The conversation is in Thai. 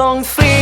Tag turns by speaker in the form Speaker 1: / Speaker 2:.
Speaker 1: ต้องเสีย